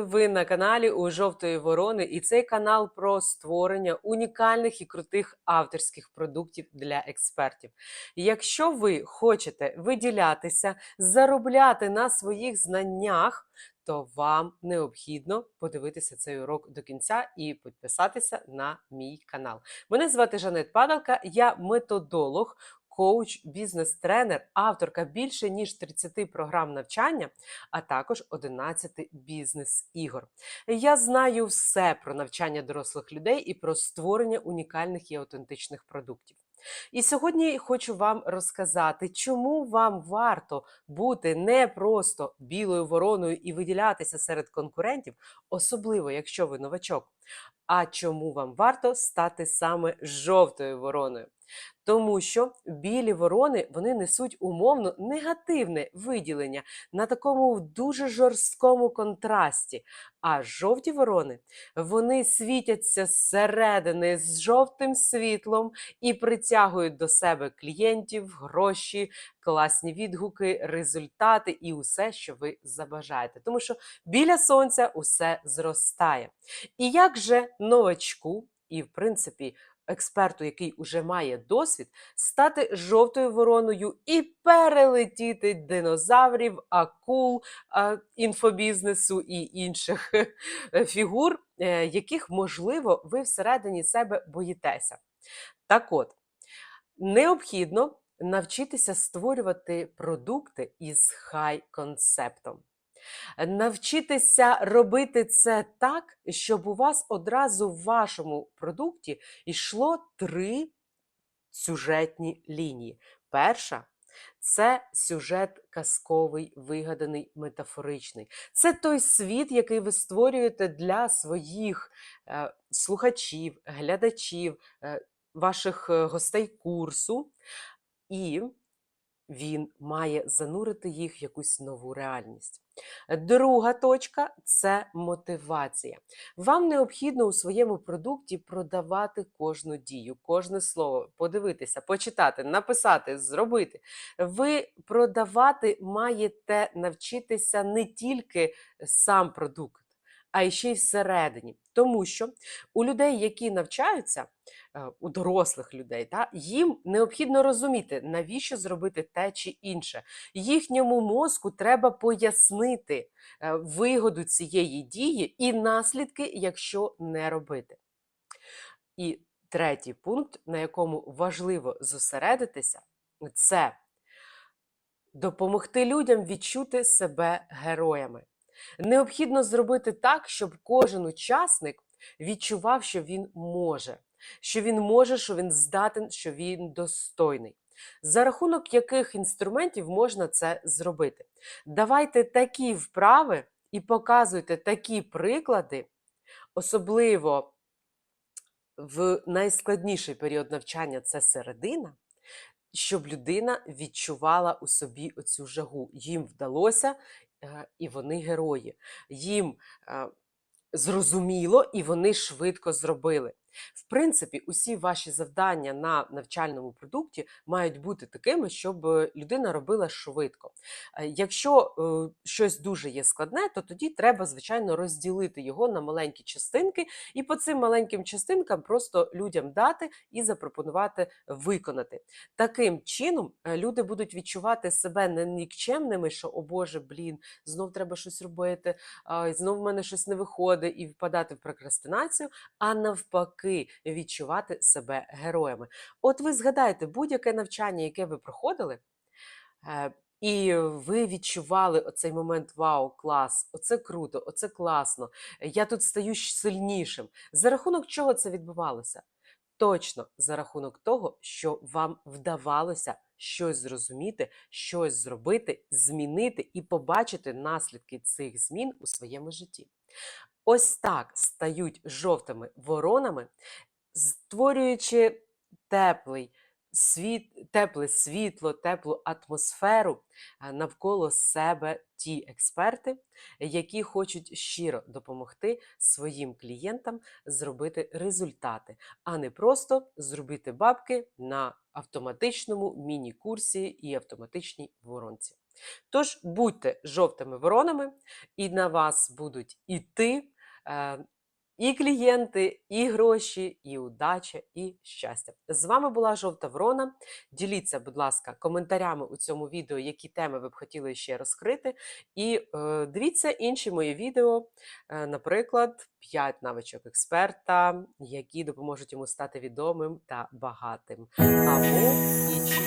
ви на каналі у жовтої ворони, і цей канал про створення унікальних і крутих авторських продуктів для експертів. Якщо ви хочете виділятися, заробляти на своїх знаннях, то вам необхідно подивитися цей урок до кінця і підписатися на мій канал. Мене звати Жанет Падалка, я методолог. Коуч, бізнес-тренер, авторка більше ніж 30 програм навчання, а також 11 бізнес-ігор. Я знаю все про навчання дорослих людей і про створення унікальних і автентичних продуктів. І сьогодні хочу вам розказати, чому вам варто бути не просто білою вороною і виділятися серед конкурентів, особливо якщо ви новачок, а чому вам варто стати саме жовтою вороною. Тому що білі ворони вони несуть умовно негативне виділення на такому дуже жорсткому контрасті. А жовті ворони вони світяться зсередини з жовтим світлом і притягують до себе клієнтів, гроші, класні відгуки, результати і усе, що ви забажаєте. Тому що біля сонця усе зростає. І як же новачку, і в принципі експерту, який уже має досвід, стати жовтою вороною і перелетіти динозаврів, акул, інфобізнесу і інших фігур, е, яких, можливо, ви всередині себе боїтеся. Так от, необхідно навчитися створювати продукти із хай-концептом. Навчитися робити це так, щоб у вас одразу в вашому продукті йшло три сюжетні лінії. Перша це сюжет казковий, вигаданий, метафоричний. Це той світ, який ви створюєте для своїх е, слухачів, глядачів, е, ваших е, гостей курсу. І він має занурити їх в якусь нову реальність. Друга точка це мотивація. Вам необхідно у своєму продукті продавати кожну дію, кожне слово, подивитися, почитати, написати, зробити. Ви продавати маєте навчитися не тільки сам продукт, а ще й всередині. Тому що у людей, які навчаються, е, у дорослих людей, та, їм необхідно розуміти, навіщо зробити те чи інше. Їхньому мозку треба пояснити е, вигоду цієї дії і наслідки, якщо не робити. І третій пункт, на якому важливо зосередитися, це допомогти людям відчути себе героями. Необхідно зробити так, щоб кожен учасник відчував, що він може, що він може, що він здатен, що він достойний. За рахунок яких інструментів можна це зробити? Давайте такі вправи і показуйте такі приклади, особливо в найскладніший період навчання це середина, щоб людина відчувала у собі оцю жагу. Їм вдалося, і вони герої. Їм е, зрозуміло, і вони швидко зробили. В принципі, усі ваші завдання на навчальному продукті мають бути такими, щоб е, людина робила швидко. Е, Якщо е, щось дуже є складне, то тоді треба, звичайно, розділити його на маленькі частинки, і по цим маленьким частинкам просто людям дати і запропонувати виконати. Таким чином люди будуть відчувати себе не нікчемними, що о Боже, блін, знов треба щось робити, знов в мене щось не виходить, і впадати в прокрастинацію, а навпаки, відчувати себе героями. От ви згадайте будь-яке навчання, яке ви проходили. е, І ви відчували оцей момент вау, клас, оце круто, оце класно. Я тут стаю сильнішим. За рахунок чого це відбувалося? Точно за рахунок того, що вам вдавалося щось зрозуміти, щось зробити, змінити і побачити наслідки цих змін у своєму житті. Ось так стають жовтими воронами, створюючи теплий, світ, тепле світло, теплу атмосферу навколо себе ті експерти, які хочуть щиро допомогти своїм клієнтам зробити результати, а не просто зробити бабки на автоматичному міні-курсі і автоматичній воронці. Тож будьте жовтими воронами, і на вас будуть іти і клієнти, і гроші, і удача, і щастя. З вами була Жовта Ворона. Діліться, будь ласка, коментарями у цьому відео, які теми ви б хотіли ще розкрити. І е, дивіться інші мої відео, е, наприклад, 5 навичок експерта, які допоможуть йому стати відомим та багатим. Або інші.